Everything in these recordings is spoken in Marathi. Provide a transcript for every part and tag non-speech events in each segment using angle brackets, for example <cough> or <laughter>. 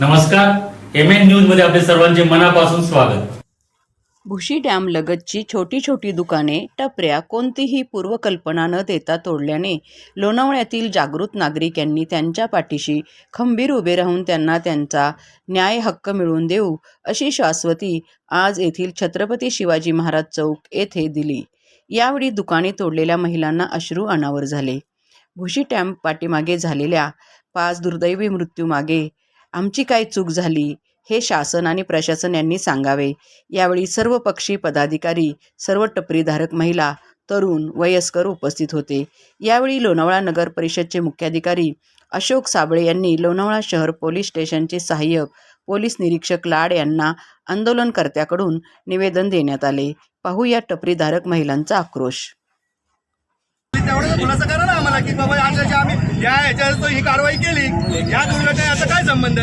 नमस्कार. एम एन न्यूजमध्ये आपले सर्वांचे मनापासून स्वागत. भुशी डॅम लगतची छोटी छोटी दुकाने टपऱ्या कोणतीही पूर्वकल्पना न देता तोडल्याने लोणावळ्यातील जागृत नागरिक यांनी त्यांच्या पाठीशी खंबीर उभे राहून त्यांना त्यांचा न्याय हक्क मिळवून देऊ अशी शाश्वती आज येथील छत्रपती शिवाजी महाराज चौक येथे दिली. यावेळी दुकाने तोडलेल्या महिलांना अश्रू अनावर झाले. भुशी टॅम्प पाठीमागे झालेल्या पाच दुर्दैवी मृत्यूमागे आमची काय चूक झाली हे शासन आणि प्रशासन यांनी सांगावे. यावेळी सर्व पक्षी पदाधिकारी सर्व टपरीधारक महिला तरुण वयस्कर उपस्थित होते. यावेळी लोणावळा नगर परिषदचे मुख्याधिकारी अशोक साबळे यांनी लोणावळा शहर पोलीस स्टेशनचे सहाय्यक पोलीस निरीक्षक लाड यांना आंदोलनकर्त्याकडून निवेदन देण्यात आले. पाहू या टपरीधारक महिलांचा आक्रोश. तेवढं खुलासा करा ना आम्हाला की बाबा आज आम्ही या ह्याच्यात ही कारवाई केली. या दुर्घटना याचा काय संबंध?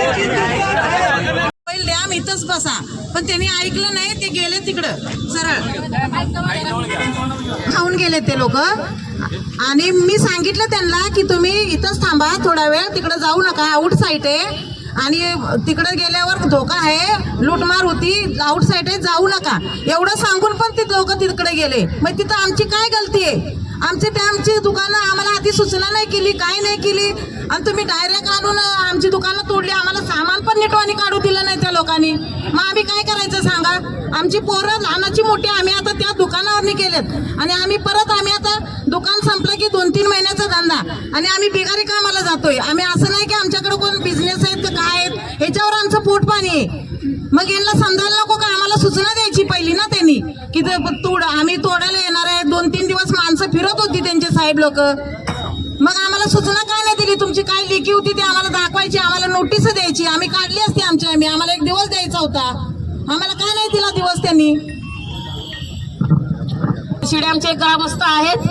आम्हाला लेखी द्या. पहिले डॅम इथंच बसा. पण त्यांनी ऐकलं नाही ते गेले तिकडं. सरळ. खाऊन गेले ते लोक. आणि मी सांगितलं त्यांना की तुम्ही इथंच थांबा थोडा वेळ तिकडं जाऊ नका आउट साईड आहे. आणि तिकडे गेल्यावर धोका आहे लूटमार होती आउट साईड आहे जाऊ नका. एवढं सांगून पण ते लोक तिकडे गेले. मग तिथं आमची काय गलती आहे? आमचे आमची दुकानं आम्हाला आधी सूचना नाही केली काय नाही केली. आणि तुम्ही डायरेक्ट आणून आमची दुकानं तोडली. आम्हाला सामान पण नेटवानी काढू दिलं नाही त्या लोकांनी. मग आम्ही काय करायचं सांगा? आमची पोरं लहानाची मोठी आम्ही आता त्या दुकानावरनी केलेत आणि आम्ही परत आम्ही आता दुकान संपलं की दोन तीन महिन्याचा धंदा. आणि आम्ही बिगारी कामाला जातोय. आम्ही असं नाही की आमच्याकडे कोण बिझनेस आहेत का काय आहेत ह्याच्यावर आमचं पोट पाणी आहे. मग यांना समजायला नको का? आम्हाला सूचना द्यायची पहिली ना त्यांनी की ते तोड आम्ही तोडायला येणार आहे. दोन तीन दिवस माणसं फिरत होती त्यांचे साहेब लोक. मग आम्हाला सूचना काय नाही दिली? तुमची काय लेखी होती ती आम्हाला दाखवायची आम्हाला नोटीस द्यायची. आम्ही काढली असती आमची आम्ही आम्हाला एक दिवस द्यायचा होता. आम्हाला काय नाही दिला दिवस त्यांनी? शिड्यामचे ग्रामस्थ आहेत.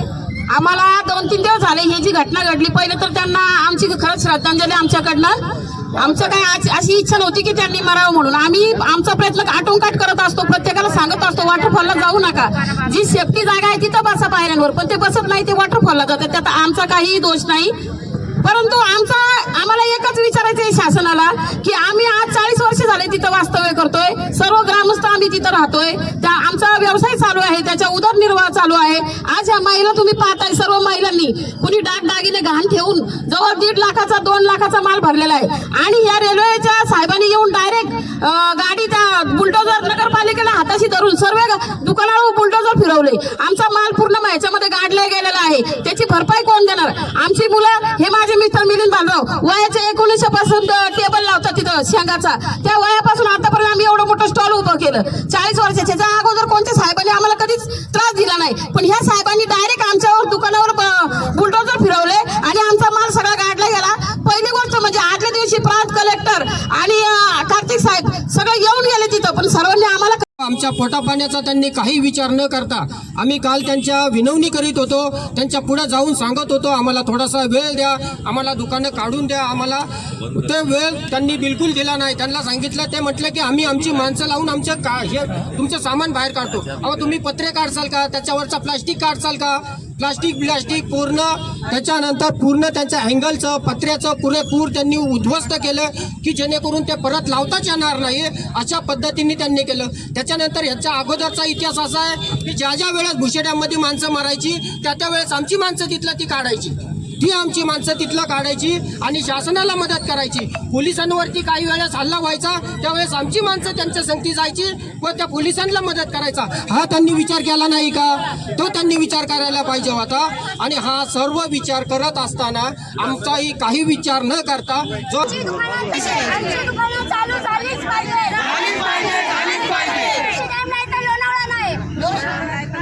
आम्हाला दोन तीन दिवस झाले ही जी घटना घडली पहिले तर त्यांना आमची खरंच श्रद्धांजली आमच्याकडनं. आमचं काय आज अशी इच्छा नव्हती की त्यांनी मरावं म्हणून. आम्ही आमचा प्रयत्न आटोकाट करत असतो प्रत्येकाला सांगत असतो वॉटरफॉलला जाऊ नका. जी सेफ्टी जागा आहे तिथं बसा पायऱ्यांवर. पण ते बसत नाही ते वॉटरफॉलला जातात. त्यात आमचा काही दोष नाही. परंतु आमचा आम्हाला एकच विचारायचं आहे शासनाला की आम्ही आज चाळीस वर्ष झाले तिथं वास्तव्य करतोय सर्व ग्रामस्थ आम्ही तिथं राहतोय त्या आमचा व्यवसाय चालू आहे त्याच्या उदरनिर्वाह चालू आहे आज ह्या महिला तुम्ही पाहताय सर्व महिलांनी कुणी डागदागिने घाण ठेवून जवळ दीड लाखाचा दोन लाखाचा माल भरलेला आहे. आणि या रेल्वेच्या साहेबांनी येऊन डायरेक्ट गाडी त्या बुलडोजर नगरपालिकेला हाताशी धरून सर्व दुकानावर बुलडोजर फिरवले. आमचा माल पूर्ण ह्याच्यामध्ये गाडला गेलेला आहे. त्याची भरपाई कोण देणार? आमची मुलं हे माझे मिस्टर मिलिंद बालराव वयाच्या एकोणीसशे पासून टेबल लावतात तिथं शेंगाचा. त्या वयापासून आतापर्यंत आम्ही एवढं मोठं स्टॉल उभं केलं. चाळीस वर्षाच्या अगोदर कोणत्या साहेबांनी आम्हाला कधीच त्रास दिला नाही पण ह्या साहेबांनी डायरेक्ट आमच्यावर दुकानावर बुलडोजर फिरवले आणि आमचा माल सगळा गाडला गेला. पहिली गोष्ट म्हणजे आदल्या दिवशी प्रांत कलेक्टर आणि कार्तिक साहेब सगळं येऊन गेले तिथं पण सर्वांनी आम्हाला आमच्या पोटापाण्याचा त्यांनी काही विचार न करता आम्ही काल त्यांच्या विनवणी करीत होतो त्यांच्या पुढे जाऊन सांगत होतो आम्हाला थोडासा वेळ द्या आम्हाला दुकानं काढून द्या आम्हाला ते वेळ त्यांनी बिलकुल दिला नाही. त्यांना सांगितलं ते म्हटलं की आम्ही आमची माणसं लावून आमचं का हे तुमचं सामान बाहेर काढतो. अहो तुम्ही पत्रे काढसाल का? त्याच्यावरचा प्लास्टिक काढसाल का? प्लास्टिक प्लास्टिक पूर्ण त्याच्यानंतर पूर्ण त्यांच्या अँगलचं पत्र्याचं पुरेपूर त्यांनी उद्ध्वस्त केलं की जेणेकरून ते परत लावताच येणार नाही अशा पद्धतीने त्यांनी केलं. त्याच्यानंतर ह्याच्या अगोदरचा इतिहास असा आहे की ज्या ज्या वेळेस भुशेड्यामध्ये माणसं मारायची त्या त्या वेळेस आमची माणसं तिथलं ती काढायची. ती आमची माणसं तिथलं काढायची आणि शासनाला मदत करायची. पोलिसांवरती काही वेळेस हल्ला व्हायचा त्यावेळेस आमची माणसं त्यांच्या संगती जायची व त्या पोलिसांना मदत करायचा. हा त्यांनी विचार केला नाही का? तो त्यांनी विचार करायला पाहिजे होता. आणि हा सर्व विचार करत असताना आमचाही काही विचार न करता जो आमची दुकानं चालू झालीच पाहिजे मुशिराम नाही तर लोणावळा नाही मुशिराम नाही तर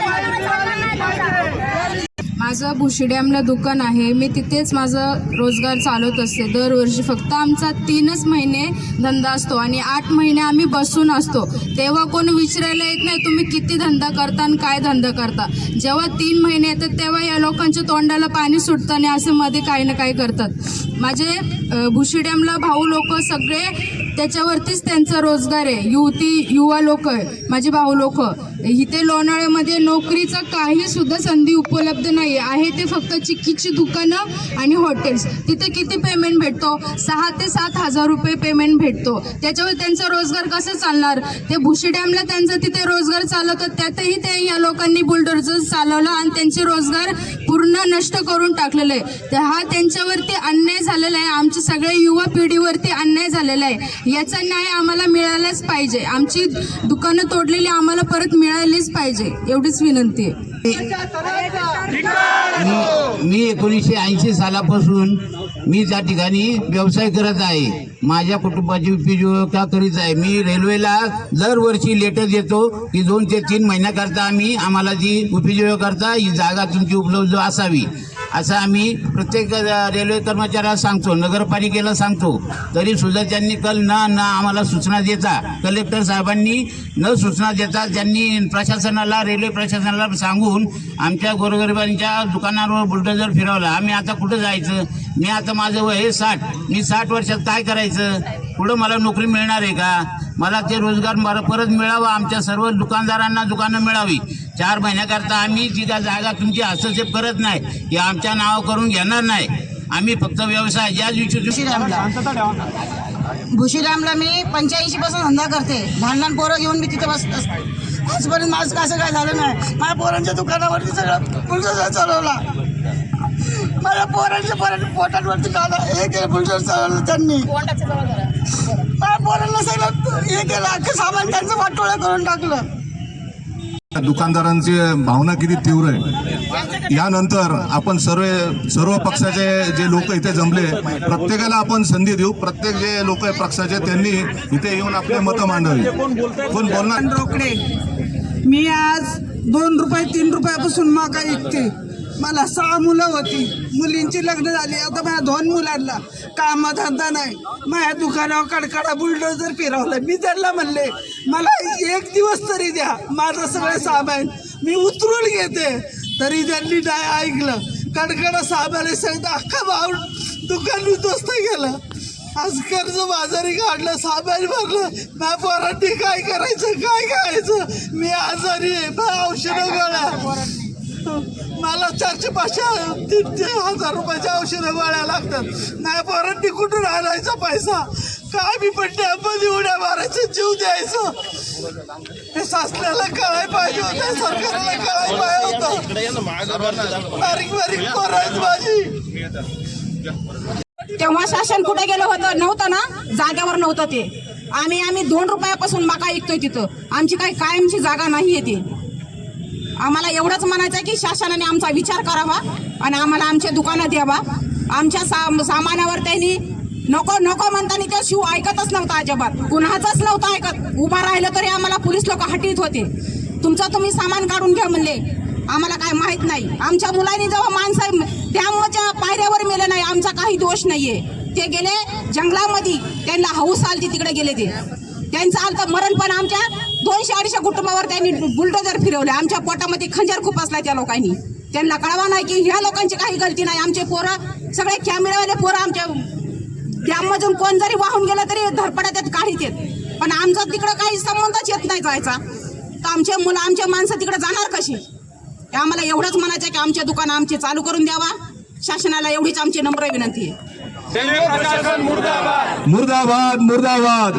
लोणावळा चालणार नाही तुमचा. माझं भुशी डॅमला दुकान आहे. मी तिथेच माझं रोजगार चालवत असते. दरवर्षी फक्त आमचा तीनच महिने धंदा असतो आणि आठ महिने आम्ही बसून असतो. तेव्हा कोण विचारायला येत नाही तुम्ही किती धंदा करता आणि काय धंदा करता? जेव्हा तीन महिने येतात तेव्हा या लोकांच्या तोंडाला पाणी सुटतं आणि असे मध्ये काही ना काही करतात. माझे अ, भुशी डॅमला भाऊ लोक सगळे त्याच्यावरतीच त्यांचा रोजगार आहे. युवती युवा लोक माझे भाऊ लोक. इथे लोणावळ्यामध्ये नोकरीचा काही सुद्धा संधी उपलब्ध नाही आहे ते फक्त चिक्कीची दुकानं आणि हॉटेल्स. तिथे किती पेमेंट भेटतो? सहा ते सात हजार रुपये पेमेंट भेटतो. त्याच्यावर त्यांचा रोजगार कसं चालणार? ते भुशी डॅमला त्यांचा तिथे रोजगार चालवतात. त्यातही ते या लोकांनी बुलडोजर चालवलं आणि त्यांचे रोजगार पूर्ण नष्ट करून टाकलेलं आहे. तर हा त्यांच्यावरती अन्याय झालेला आहे. आमच्या सगळ्या युवा पिढीवरती अन्याय झालेला आहे. याचा न्याय आम्हाला मिळालाच पाहिजे. आमची दुकानं तोडलेली आम्हाला परत मिळालीच पाहिजे. एवढीच विनंती आहे. मी मी एकोणीसशे ऐंशी सालापासून मी त्या ठिकाणी व्यवसाय करत आहे माझ्या कुटुंबाची उपजीविका करीत आहे? मी रेल्वेला दरवर्षी लेटर देतो की दोन ते तीन महिन्याकरता आम्ही आम्हाला जी उपजीविका करता ही जागा तुमची उपलब्ध असावी. असं आम्ही प्रत्येक रेल्वे कर्मचाऱ्याला सांगतो नगरपालिकेला सांगतो. तरी सुद्धा त्यांनी कल न न आम्हाला सूचना देता कलेक्टर साहेबांनी न सूचना देता त्यांनी प्रशासनाला रेल्वे प्रशासनाला सांगून आमच्या गोरगरिबांच्या दुकानावर बुलडोजर फिरवला आम्ही आता कुठं जायचं? मी आता माझं वय हे साठ. मी साठ वर्षात काय करायचं? पुढं मला नोकरी मिळणार आहे का? मला ते रोजगार मला परत मिळावा आमच्या सर्व दुकानदारांना दुकानं मिळावी. चार महिन्याकरता आम्ही जी का जागा तुमची हस्तक्षेप करत नाही हे आमच्या नाव करून घेणार नाही. आम्ही फक्त व्यवसाय ज्या दिवशी भुशीरामला मी पंच्याऐंशी पासून धंदा करते. लहान लहान पोरं घेऊन मी तिथे बस बस- आजपर्यंत माझं कसं काय झालं नाही. माझ्या पोरांच्या दुकानावरती सगळं बुलडोजर चालवला. माझ्या पोरांच्या पोरांच्या पोटांवरती काला हे केलं बुलडोजर चालवलं त्यांनी. माझ्या पोरांना सगळं हे केलं अख्खं सामान त्यांचं वाटोळं करून टाकलं. दुकानदारांची भावना किती तीव्र आहे. यानंतर आपण सर्व सर्व पक्षाचे जे लोक इथे जमले प्रत्येकाला आपण संधी देऊ. प्रत्येक जे लोक आहे पक्षाचे त्यांनी इथे येऊन आपले मतं मांडावी. कोण बोलणार? रोकडे मी आज दोन रुपये तीन रुपयापासून माका विकते मला सहा मुलं होती. मुलींची लग्न झाली. आता माझ्या दोन मुलांना कामधंदा नाही. माझ्या दुकानावर कडकडा बुलडोजर फिरवलं. मी त्यांना म्हणले मला एक दिवस तरी द्या. माझं सगळं सामान मी उतरून घेते. तरी त्यांनी नाही ऐकलं. कडकडा सामान सहित अख्खा भाव दुकान उद्ध्वस्त गेलं आज कर्ज बाजारी काढलं सामान भरलं. माझ्या पोरांनी काय करायचं? काय खायचं? मी आजारी आहे. औषधं गोळ्या मला चारशे पाचशे तीन ते हजार रुपयाच्या औषधं गोळ्या लागतात. नाही पोरांनी कुठून आणायचा पैसा. काय मी पण डॅममध्ये उड्या मारायचं जीव द्यायचं. हे शासनाला कळाय पाहिजे होतं सरकारला कळाय पाहिजे होतं. बारीक बारीक करायच माझी. तेव्हा शासन कुठे गेलं होतं? नव्हतं ना? जागेवर नव्हतं ते. आम्ही आम्ही दोन रुपयापासून मका ऐकतोय तिथं. आमची काही कायमची जागा नाही आहे ती. आम्हाला एवढंच म्हणायचं आहे की शासनाने आमचा विचार करावा आणि आम्हाला आमच्या दुकानं द्यावा. आमच्या सा सामानावर त्यांनी नको नको म्हणताना त्या शिव ऐकतच नव्हता अजिबात. कुणाचाच नव्हता ऐकत. उभा राहिलं तरी आम्हाला पोलीस लोक हटीत होते. तुमचं तुम्ही सामान काढून घ्या म्हणले. आम्हाला काय माहीत नाही. आमच्या मुलांनी जेव्हा माणसं त्यामुळेच्या पायऱ्यावर मेले नाही आमचा काही दोष नाहीये. ते गेले जंगलामध्ये. त्यांना हौस आलती तिकडे गेले ते. त्यांचं आलं मरण पण आमच्या दोनशे अडीचशे कुटुंबावर त्यांनी बुलडोजर फिरवले. आमच्या पोटामध्ये खंजर खूप असला त्या लोकांनी. त्यांना कळवा नाही की ह्या लोकांची काही गलती नाही. आमचे पोरं सगळे कॅमेरावाले पोरं आमच्या डॅममधून कोण जरी वाहून गेलं तरी धरपडा त्यात काढीत येत पण आमचा तिकडं काही संबंधच येत नाही जायचा. तर आमचे मुलं आमचे माणसं तिकडे जाणार कशी? हे आम्हाला एवढंच म्हणायचं आहे की आमचे दुकान आमचे चालू करून द्यावा. शासनाला एवढीच आमची नम्र विनंती आहे. मुर्दाबाद. मुर्दाबाद.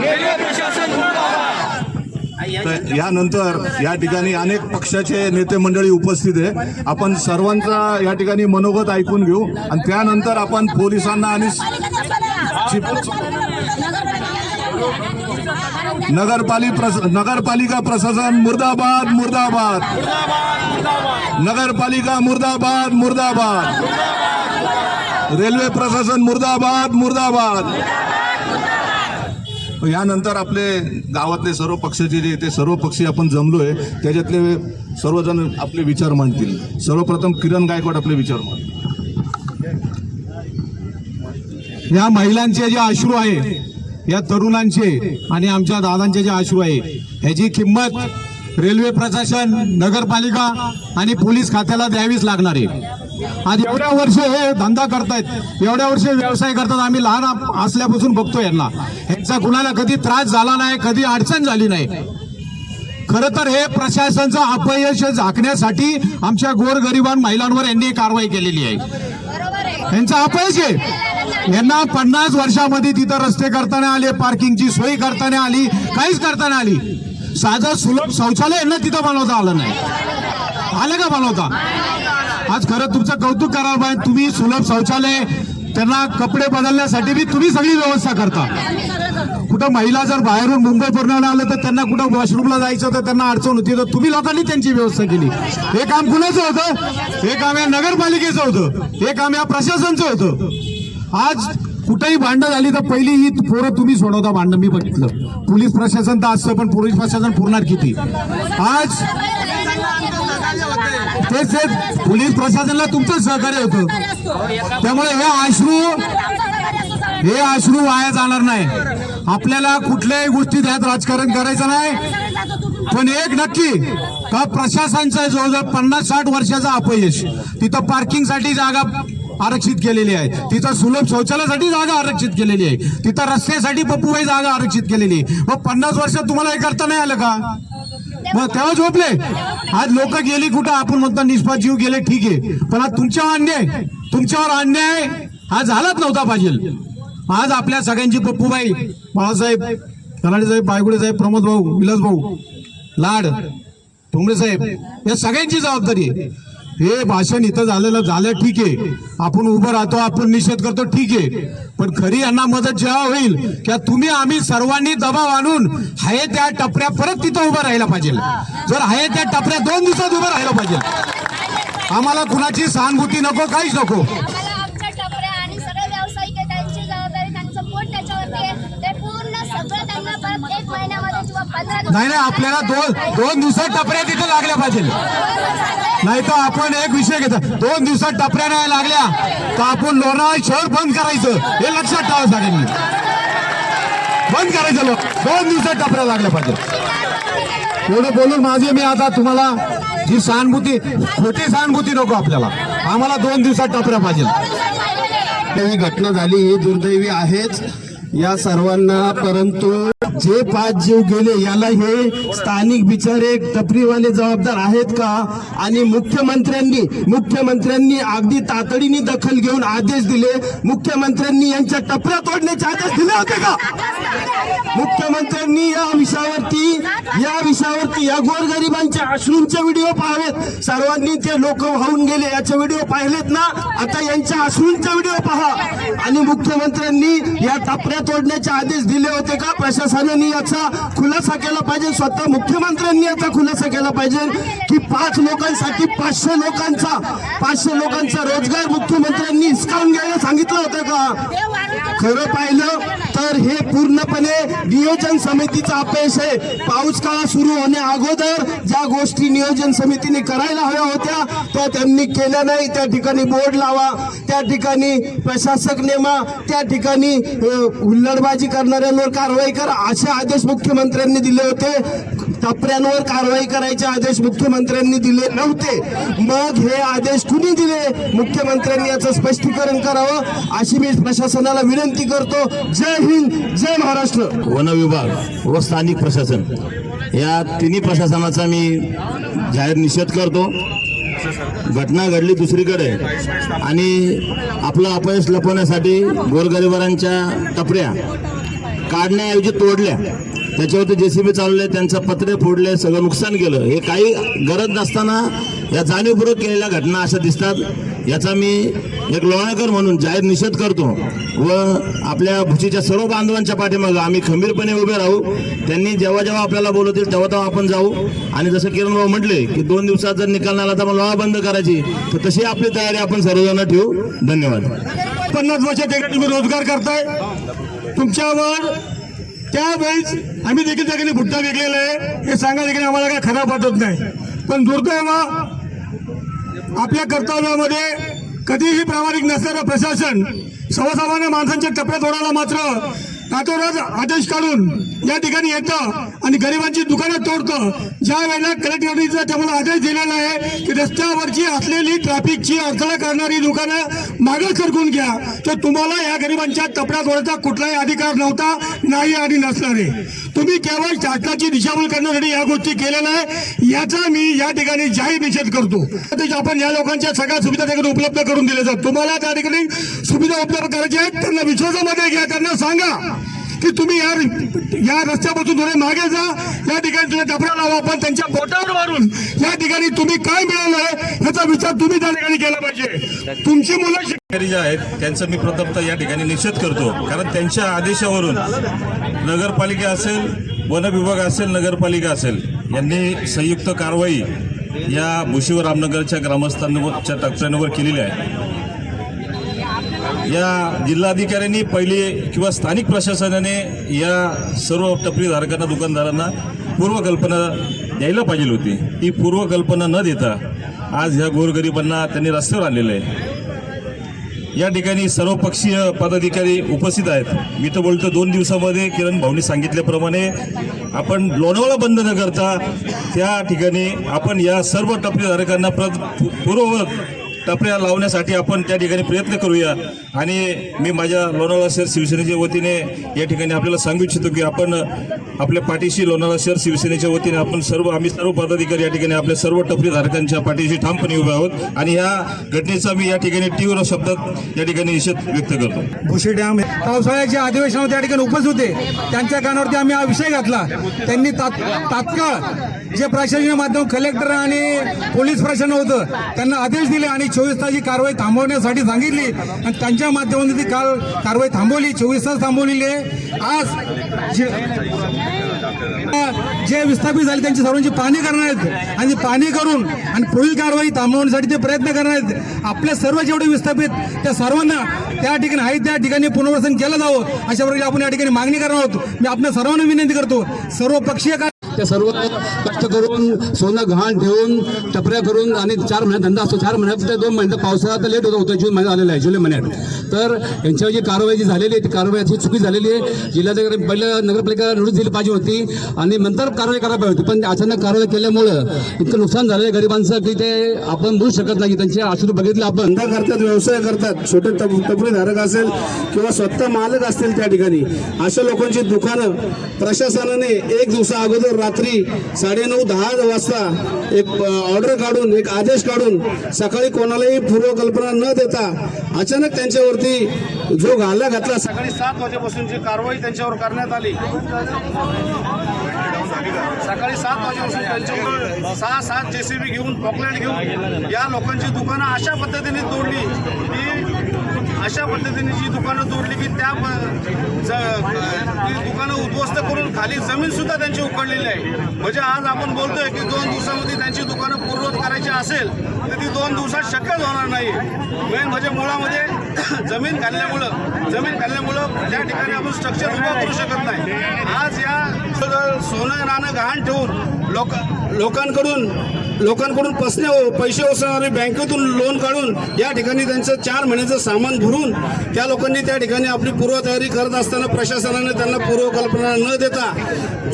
तर यानंतर या ठिकाणी अनेक पक्षाचे नेते मंडळी उपस्थित आहे. आपण सर्वांचा या ठिकाणी मनोगत ऐकून घेऊ. आणि त्यानंतर आपण पोलिसांना आणि नगरपालिका प्रस नगरपालिका प्रशासन मुर्दाबाद मुर्दाबाद. नगरपालिका मुर्दाबाद मुर्दाबाद. रेल्वे प्रशासन मुर्दाबाद मुर्दाबाद. यानंतर आपले गावातले सर्व पक्षाचे जे ते सर्व पक्षी आपण जमलोय त्याच्यातले सर्वजण आपले विचार मांडतील. सर्वप्रथम किरण गायकवाड आपले विचार मांडतील. या महिलांचे जे अश्रू आहे या तरुणांचे आणि आमच्या दादांचे जे अश्रू आहे ह्याची किंमत रेल्वे प्रशासन नगरपालिका आणि पोलीस खात्याला द्यावीच लागणार आहे. आज एवढ्या वर्ष हे धंदा करतायत एवढ्या वर्ष व्यवसाय करतात आम्ही लहान असल्यापासून बघतो यांना. यांचा कुणाला कधी त्रास झाला नाही कधी अडचण झाली नाही. खरं तर हे प्रशासनाचं अपयश झाकण्यासाठी आमच्या गोरगरिबां महिलांवर यांनी कारवाई केलेली आहे बरोबर आहे. यांचं अपयश आहे. यांना पन्नास वर्षामध्ये तिथं रस्ते करताना आले पार्किंगची सोय करताना आली काहीच करताना आली. साधं सुलभ शौचालय यांना तिथं बनवता आलं नाही. आलं का बनवता? आज खरं तुमचं कौतुक करावं पाहिजे तुम्ही सुलभ शौचालय त्यांना कपडे बदलण्यासाठी बी तुम्ही सगळी व्यवस्था करता. कुठं महिला जर बाहेरून मुंबई पूर्ण आलं तर त्यांना कुठं वॉशरूमला जायचं तर त्यांना अडचण होती तर तुम्ही लोकांनी त्यांची व्यवस्था केली. हे काम कुणाचं होतं? हे काम या नगरपालिकेचं होतं. हे काम या प्रशासनचं होतं. आज कुठेही भांडं झाली तर पहिली ही पोरं तुम्ही सोडवता भांडण मी बघितलं. पोलीस प्रशासन तर असतं पण पोलीस प्रशासन पुरणार किती? आज तेच तेच पोलीस प्रशासनाला तुमचं सहकार्य होतं. त्यामुळे हे अश्रू हे अश्रू वाया जाणार नाही. आपल्याला कुठल्याही गोष्टी त्यात राजकारण करायचं नाही. पण एक नक्की का प्रशासनचा जवळजवळ पन्नास साठ वर्षाचा अपयश तिथं पार्किंगसाठी जागा आरक्षित केलेली आहे. तिथं सुलभ शौचालयासाठी जागा आरक्षित केलेली आहे. तिथं रस्त्यासाठी पप्पूबाई जागा आरक्षित केलेली आहे. मग पन्नास वर्षात तुम्हाला हे करता नाही आलं का? मग तेव्हा झोपले. आज लोक गेली कुठं? आपण म्हणतो निष्पात जीव गेले ठीक आहे. पण आज तुमच्यावर अन्याय तुमच्यावर अन्याय हा झालाच नव्हता पाहिजे. आज आपल्या सगळ्यांची पप्पूबाई बाळासाहेब कनाडे साहेब बायगुडे साहेब प्रमोद भाऊ विलास भाऊ लाड ठोंबरे साहेब या सगळ्यांची जबाबदारी आहे. हे भाषण इथं झालेलं झालं ठीक आहे. आपण उभं राहतो आपण निषेध करतो ठीक आहे. पण खरी यांना मदत जेव्हा होईल किंवा तुम्ही आम्ही सर्वांनी दबाव आणून हाय त्या टपऱ्या परत तिथं उभं राहायला पाहिजे. जर हाय त्या टपऱ्या दोन दिवसात उभं राहायला पाहिजे. आम्हाला कुणाची सहानुभूती नको काहीच नको आम्हाला आमच्या टपऱ्या आणि सगळे व्यावसायिक आहे त्यांची जबाबदारी त्यांचं पोट त्याच्यावरती आहे ते पूर्ण सगळं त्यांना परत एक महिन्यामध्ये किंवा पंधरा दिवसात- नाही नाही आपल्याला दोन दोन दिवसात टपऱ्या तिथे लागल्या पाहिजे. नाही तर आपण एक विषय घेतो. दोन दिवसात टपऱ्या नाही लागल्या तर आपण लोणावळा शहर बंद करायचं. हे लक्षात ठेवा सगळ्यांनी बंद करायचं लोक दोन दिवसात टपऱ्या लागल्या पाहिजे. एवढं बोलून माझी मी आता तुम्हाला जी सहानुभूती खोटी सहानुभूती नको आपल्याला. आम्हाला दोन दिवसात टपऱ्या पाहिजे. ही घटना झाली ही दुर्दैवी आहेच. या सर्वांना परंतु जे पाच जीव गेले याला हे स्थानिक बिचारे टपरीवाले जबाबदार आहेत का? आणि मुख्यमंत्र्यांनी मुख्यमंत्र्यांनी अगदी तातडीने दखल घेऊन आदेश दिले. मुख्यमंत्र्यांनी यांच्या टपऱ्या तोडण्याचे आदेश दिले होते का? मुख्यमंत्र्यांनी या विषयावरती या विषयावरती या गोरगरिबांच्या अश्रूंचे व्हिडिओ पाहावेत. सर्वांनी ते लोक वाहून गेले याचे व्हिडिओ पाहिलेत ना? आता यांच्या अश्रूंचा व्हिडिओ पहा. आणि मुख्यमंत्र्यांनी या टपऱ्या तोडण्याचे आदेश दिले होते का? प्रशासनाने याचा खुलासा केला पाहिजे. स्वतः मुख्यमंत्र्यांनी याचा खुलासा केला पाहिजे की पाच लोकांसाठी पाचशे लोकांचा पाचशे लोकांचा रोजगार मुख्यमंत्र्यांनी हिसकावून घ्यायला सांगितलं होतं का? खरं पाहिलं तर हे पूर्णपणे नियोजन समितीचा अपयश आहे. पाऊस काळ सुरू होण्या अगोदर ज्या गोष्टी नियोजन समितीने करायला हव्या होत्या त्या त्यांनी केल्या नाही. त्या ठिकाणी बोर्ड लावा त्या ठिकाणी प्रशासक नेमा त्या ठिकाणी हुल्लडबाजी करणाऱ्यांवर कारवाई करा असे आदेश मुख्यमंत्र्यांनी दिले होते. टपऱ्यांवर कारवाई करायचे आदेश मुख्यमंत्र्यांनी दिले नव्हते. मग हे आदेश कुणी दिले? मुख्यमंत्र्यांनी याचं स्पष्टीकरण करावं अशी मी प्रशासनाला विनंती करतो. जय हिंद जय महाराष्ट्र. वन विभाग व स्थानिक प्रशासन या तिन्ही प्रशासनाचा मी जाहीर निषेध करतो. घटना घडली दुसरीकडे आणि आपलं अपयश लपवण्यासाठी गोरगरिबांच्या टपऱ्या काढण्याऐवजी तोडल्या. त्याच्यावरती जेसीबी चालवले त्यांचं पत्रे फोडले सगळं नुकसान केलं. हे काही गरज नसताना या जाणीवपूर्वक केलेल्या घटना अशा दिसतात. याचा मी एक लोणाकर म्हणून जाहीर निषेध करतो व आपल्या भुशीच्या सर्व बांधवांच्या पाठीमागं आम्ही खंबीरपणे उभे राहू. त्यांनी जेव्हा जेव्हा आपल्याला बोलवतील तेव्हा तेव्हा आपण जाऊ. आणि जसं किरण भाऊ म्हटले की दोन दिवसात जर निकाल आला तर मग लोळा बंद करायची. तर तशी आपली तयारी आपण सर्वजण ठेवू. धन्यवाद. पन्नास वर्षात एकदा तुम्ही रोजगार करताय. तुमच्यावर त्यावेळेस आम्ही देखील त्या ठिकाणी भुट्टा विकलेला आहे. हे सांगा देखील आम्हाला काय खराब वाटत नाही. पण दुर्दैव आपल्या कर्तव्यामध्ये कधीही प्रामाणिक नसणारं प्रशासन सर्वसामान्य माणसांच्या टप्प्यात ओढायला मात्र रातोरात आदेश काढून या ठिकाणी येतं आणि गरिबांची दुकानं तोडतं. ज्या वेळेला कलेक्टरचा त्यामुळे आदेश दिलेला आहे की रस्त्यावरची असलेली ट्रॅफिकची अडथळा करणारी दुकानं मागे सरकून घ्या. तर तुम्हाला या गरिबांच्या तपड्या तोडायचा कुठलाही अधिकार नव्हता नाही आणि नसणार. आहे तुम्ही केवळ शासनाची दिशाभूल करण्यासाठी या गोष्टी केलेल्या आहे याचा मी या ठिकाणी जाहीर निषेध करतो. आपण या लोकांच्या सगळ्या सुविधा त्या ठिकाणी उपलब्ध करून दिल्या जातात. तुम्हाला त्या ठिकाणी सुविधा उपलब्ध करायच्या आहेत त्यांना विश्वासामध्ये घ्या त्यांना सांगा. की तुम्ही या या रस्त्यापासून थोडे मागे जा. या ठिकाणी तुम्ही डबरा लावा पण त्यांच्या बोटावर मारून. या ठिकाणी तुम्ही काय मिळवलं आहे याचा विचार तुम्ही त्या ठिकाणी केला पाहिजे. तुमची मुलं शिक- जे आहेत त्यांचा मी प्रथमतः या ठिकाणी निषेध करतो. कारण त्यांच्या आदेशावरून नगरपालिका असेल वन विभाग असेल नगरपालिका असेल यांनी संयुक्त कारवाई या भुशीवर रामनगरच्या ग्रामस्थांवर टक्क्यांवर केलेली आहे. या जिल्हाधिकाऱ्यांनी पहिले किंवा स्थानिक प्रशासनाने या सर्व टपरीधारकांना दुकानदारांना पूर्वकल्पना द्यायला पाहिजे होती. ती पूर्वकल्पना न देता आज ह्या गोरगरिबांना त्यांनी रस्त्यावर आणलेलं आहे. या ठिकाणी सर्वपक्षीय पदाधिकारी उपस्थित आहेत. मी तर बोलतो दोन दिवसामध्ये किरण भाऊनी सांगितल्याप्रमाणे आपण लोणावळा बंद न करता त्या ठिकाणी आपण या सर्व टपरीधारकांना प्र पूर्ववत टपऱ्या लावण्यासाठी आपण त्या ठिकाणी प्रयत्न करूया. आणि मी माझ्या लोणावळा शहर शिवसेनेच्या वतीने या ठिकाणी आपल्याला सांगू इच्छितो की आपण आपल्या पाठीशी लोणावळा शहर शिवसेनेच्या वतीने आपण सर्व आम्ही सर्व पदाधिकारी या ठिकाणी आपल्या सर्व टपरीधारकांच्या पाठीशी ठामपणे उभे आहोत. आणि ह्या घटनेचा मी या ठिकाणी तीव्र शब्दात या ठिकाणी निषेध व्यक्त करतो. भुशी डॅम पावसाळ्याच्या अधिवेशनावर त्या ठिकाणी उपस्थित होते. त्यांच्या कानावरती आम्ही हा विषय घातला. त्यांनी तात्काळ जे प्रशासकीय माध्यम कलेक्टर आणि पोलीस प्रशासन होतं त्यांना आदेश दिले आणि चोवीस तास ही कारवाई थांबवण्यासाठी सांगितली. आणि त्यांच्या माध्यमातून ती काल कारवाई थांबवली चोवीस तास थांबवलेली आहे. आज जे जे विस्थापित झाले त्यांची सर्वांची पाहणी करणार आहेत. आणि पाहणी करून आणि पुढील कारवाई थांबवण्यासाठी ते प्रयत्न करणार आहेत. आपल्या सर्व जेवढे विस्थापित त्या सर्वांना त्या ठिकाणी आहेत त्या ठिकाणी पुनर्वसन केलं जावं अशा प्रकारे आपण या ठिकाणी मागणी करणार आहोत. मी आपल्या सर्वांना विनंती करतो. सर्व पक्षीय त्या सर्व कष्ट करून सोनं गहाण ठेवून टपऱ्या करून आणि चार महिन्यात धंदा असतो. चार महिन्यात ते दोन महिन्यात पावसाळा तर लेट होता होता. जून महिन्यात आलेला आहे जुलै महिन्यात. तर यांच्यावर जी कारवाई जी झालेली आहे ती कारवाई अशी चुकी झालेली आहे. जिल्हाधिकारी पहिल्या नगरपालिका नोटीस दिली पाहिजे होती आणि नंतर कारवाई करायला पाहिजे होती. पण अचानक कारवाई केल्यामुळं इतकं नुकसान झालं आहे गरिबांचं की ते आपण बोलू शकत नाही. त्यांचे आश्रू बघितले आपण. धंदा करतात व्यवसाय करतात. छोटे टप- टपरीधारक असेल किंवा स्वतः मालक असतील त्या ठिकाणी. अशा लोकांची दुकानं प्रशासनाने एक दिवसा अगोदर रात्री साडेनऊ दहा वाजता एक ऑर्डर काढून एक आदेश काढून सकाळी कोणालाही पूर्वकल्पना न देता अचानक त्यांच्यावरती जो घाला घातला. सकाळी सात वाजेपासून जी कारवाई त्यांच्यावर करण्यात आली. सकाळी सात वाजेपासून त्यांच्यावर सहा सात जेसीबी घेऊन पॉकलेट घेऊन या लोकांची दुकानं अशा पद्धतीने तोडली की अशा पद्धतीने जी दुकानं तोडली की त्या प- ती दुकानं उद्ध्वस्त करून खाली जमीन सुद्धा त्यांची उकडलेली आहे. म्हणजे आज आपण बोलतोय की दोन दिवसामध्ये त्यांची दुकानं पूर्वत करायची असेल तर ती दोन दिवसात शक्यच होणार नाही मेन म्हणजे मुळामध्ये <coughs> जमीन खाल्ल्यामुळं जमीन खाल्ल्यामुळं त्या ठिकाणी आपण स्ट्रक्चर उभं करू शकत नाही. आज या सोनं नाणं गहाण ठेवून लोक लोकांकडून लोकांकडून पसने हो, पैसे उसळणारे बँकेतून लोन काढून या ठिकाणी त्यांचं चार महिन्याचं सामान भरून त्या लोकांनी त्या ठिकाणी आपली पूर्वतयारी करत असताना प्रशासनाने त्यांना पूर्वकल्पना न देता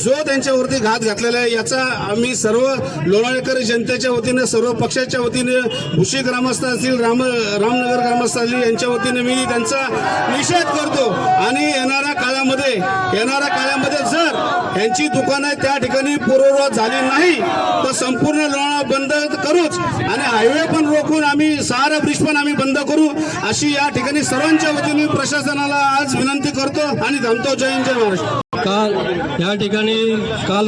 जो त्यांच्यावरती घात घातलेला आहे याचा आम्ही सर्व लोणाळेकर जनतेच्या वतीने सर्व पक्षाच्या वतीने भुशी ग्रामस्थ असतील राम रामनगर ग्रामस्थ असतील यांच्या वतीने मी त्यांचा निषेध करतो. आणि येणाऱ्या काळामध्ये येणाऱ्या काळामध्ये जर यांची दुकानं त्या ठिकाणी पूर्ववत झाली नाही तर संपूर्ण लोणावळा बंद करूच आणि हायवे पण रोखून आम्ही सहारा ब्रिज पण आम्ही बंद करू अशी या ठिकाणी सर्वांच्या वतीने प्रशासनाला आज विनंती करतो आणि थांबतो जय जय महाराष्ट्र. काल या ठिकाणी काल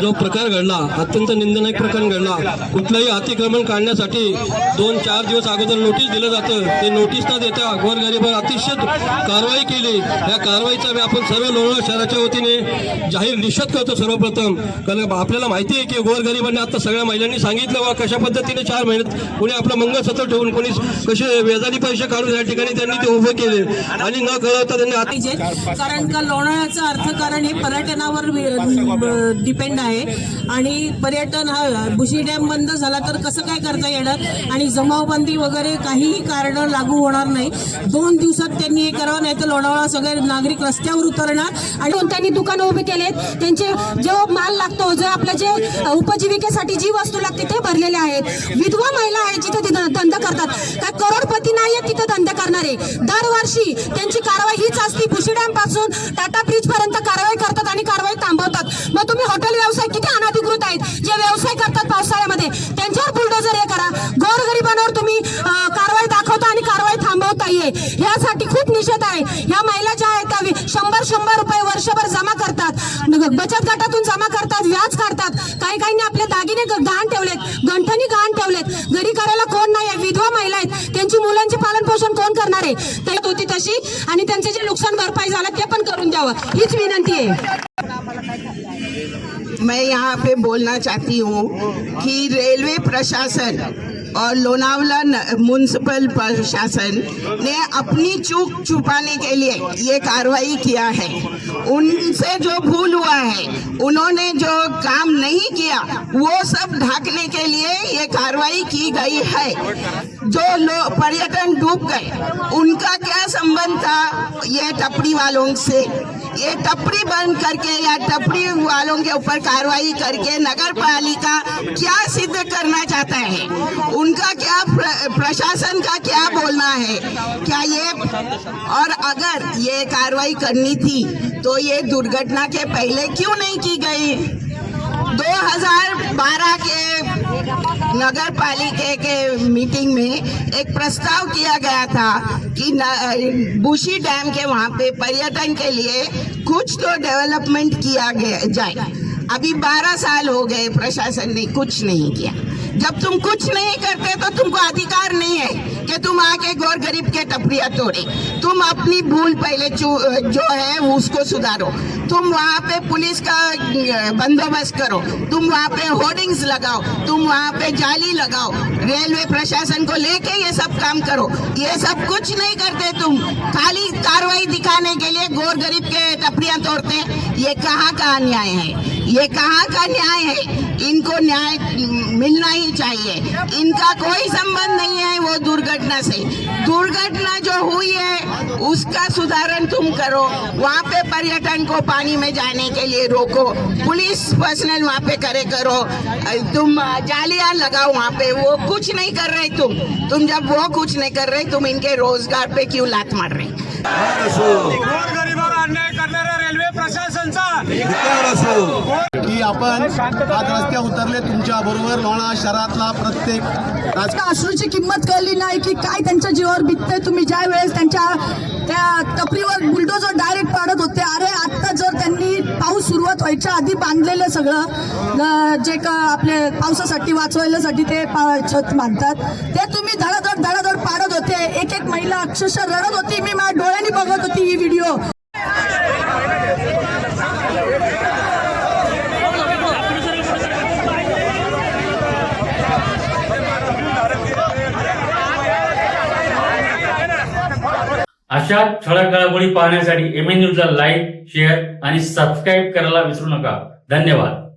जो प्रकार घडला अत्यंत निंदनायक प्रकार घडला कुठलंही अतिक्रमण काढण्यासाठी दोन चार दिवस अगोदर नोटीस दिलं जातं. ते नोटीस न देता गोरगरीबावर अतिशय कारवाई केली. या कारवाईचा आपण सर्व लोणावळा शहराच्या वतीने जाहीर निषेध करतो सर्वप्रथम. कारण आपल्याला माहिती आहे की गोरगरिबांनी आता सगळ्या महिलांनी सांगितलं बा कशा पद्धतीने चार महिन्यात कोणी आपलं मंगळसत्र ठेवून कोणी कसे व्याजाने पैसे काढून या ठिकाणी त्यांनी ते उभे केले. आणि न कळवता त्यांनी कारण का लोणाळ्याचं अर्थकारण हे पर्यटन पर्यटनावर डिपेंड आहे. आणि पर्यटन हा बुशी डॅम बंद झाला तर कसं काय करता येणार? आणि जमावबंदी वगैरे काहीही कारण लागू होणार नाही. दोन दिवसात त्यांनी हे करावं नाही तर लोणावळा सगळे नागरिक रस्त्यावर उतरणार. आणि त्यांनी दुकानं उभे केलेत. त्यांचे जो माल लागतो जो आपल्या जे उपजीविकेसाठी जी वस्तू लागते ते भरलेले आहेत. विधवा महिला आहेत जिथे ते धंदा करतात. काय करोडपती नाही आहेत तिथे धंदा करणारे. दरवर्षी त्यांची कारवाई हीच असते. भुशी डॅमपासून टाटा ब्रिज पर्यंत कारवाई करतात आणि कारवाई थांबवतात. मग तुम्ही हॉटेल व्यवसाय किती अनधिकृत आहेत? जे व्यवसाय करतात पावसाळ्यामध्ये त्यांच्यावर बुलडोजर हे करा. गोरगरिबांवर तुम्ही कारवाई दाखवता आणि कारवाई थांबवता ये. यासाठी खूप निषेध आहे. ह्या महिला ज्या आहेत त्या शंभर शंभर रुपये वर्षभर जमा करतात. बचत गटातून जमा करतात व्याज काढतात. काही काहींनी आपले दागिने गहाण ठेवलेत गंठणी गहाण ठेवलेत. घरी करायला कोण नाही आहे विधवा महिला आहेत. त्यांची मुलांचे पालन पोषण कोण करणार आहे? त्यात होती तशी आणि त्यांचे जे नुकसान भरपाई झालं ते पण करून द्यावं. हीच विनंती आहे. मैं यहाँ पे बोलना चाहती हूँ कि रेलवे प्रशासन और लोनावला म्यूनसिपल प्रशासन ने अपनी चूक छुपाने के लिए ये कार्रवाई किया है। उनसे जो भूल हुआ है, उन्होंने जो काम नहीं किया, वो सब ढाकने के लिए ये कार्रवाई की गई है। जो लोग पर्यटन डूब गए, उनका क्या संबंध था ये टपड़ी वालों से? ये टपरी बंद करके या टपरी वालों के ऊपर कार्रवाई करके नगर पालिका क्या सिद्ध करना चाहता है? उनका क्या प्र- प्रशासन का क्या बोलना है? क्या ये, और अगर ये कार्रवाई करनी थी तो ये दुर्घटना के पहले क्यों नहीं की गई? 2012 के नगर पालिके के मीटिंग में एक प्रस्ताव किया गया था कि बूशी डैम के वहाँ पे पर्यटन के लिए कुछ तो डेवलपमेंट किया गया जाए। अभी 12 साल हो गए, प्रशासन ने कुछ नहीं किया। जब तुम कुछ नहीं करते तो तुमको अधिकार नहीं है कि तुम आके गौर गरीब के टपरिया तोड़े। तुम अपनी भूल पहले जो है, उसको सुधारो। तुम वहाँ पे पुलिस का बंदोबस्त करो। तुम वहाँ पे होर्डिंग्स लगाओ। तुम वहाँ पे जाली लगाओ। रेलवे प्रशासन को लेके ये सब काम करो। ये सब कुछ नहीं करते तुम। खाली कार्रवाई दिखाने के लिए गौर गरीब के टपरियाँ तोड़ते हैं ये कहाँ का न्याय है? ये कहाँ का न्याय है? इनको न्याय मिलना ही चाहिए। इनका कोई संबंध नहीं है वो दुर्घटना से। दुर्घटना जो हुई है, उसका सुधारण तुम करो। वहाँ पे पर्यटन को पानी में जाने के लिए रोको। पुलिस पर्सनल वहाँ पे करे करो। तुम जालियाँ लगाओ वहाँ पे। वो कुछ नहीं कर रहे तुम। तुम जब वो कुछ नहीं कर रहे, तुम इनके रोज़गार पे क्यों लात मार रहे? प्रशासनचा. की आपण आज रस्त्या उतरले तुमच्या बरोबर लोणा शहरातला प्रत्येक अश्रूची किंमत कळली नाही की काय त्यांच्या जीवावर बितते तुम्ही ज्या वेळेस त्यांच्या त्या टपरीवर बुलडोजर डायरेक्ट पाडत होते अरे आत्ता जर त्यांनी पाऊस सुरुवात व्हायच्या आधी बांधलेलं सगळं जे का आपले पावसासाठी वाचवायलासाठी ते छत बांधतात ते तुम्ही धडाधड धडाधड पाडत होते. एक एक महिला अक्षरशः रडत होती. मी माझ्या डोळ्यांनी बघत होती ही व्हिडिओ अशा ठळक घडामोडी पाहण्यासाठी एम एन न्यूजला लाईक शेअर आणि सबस्क्राईब करायला विसरू नका. धन्यवाद.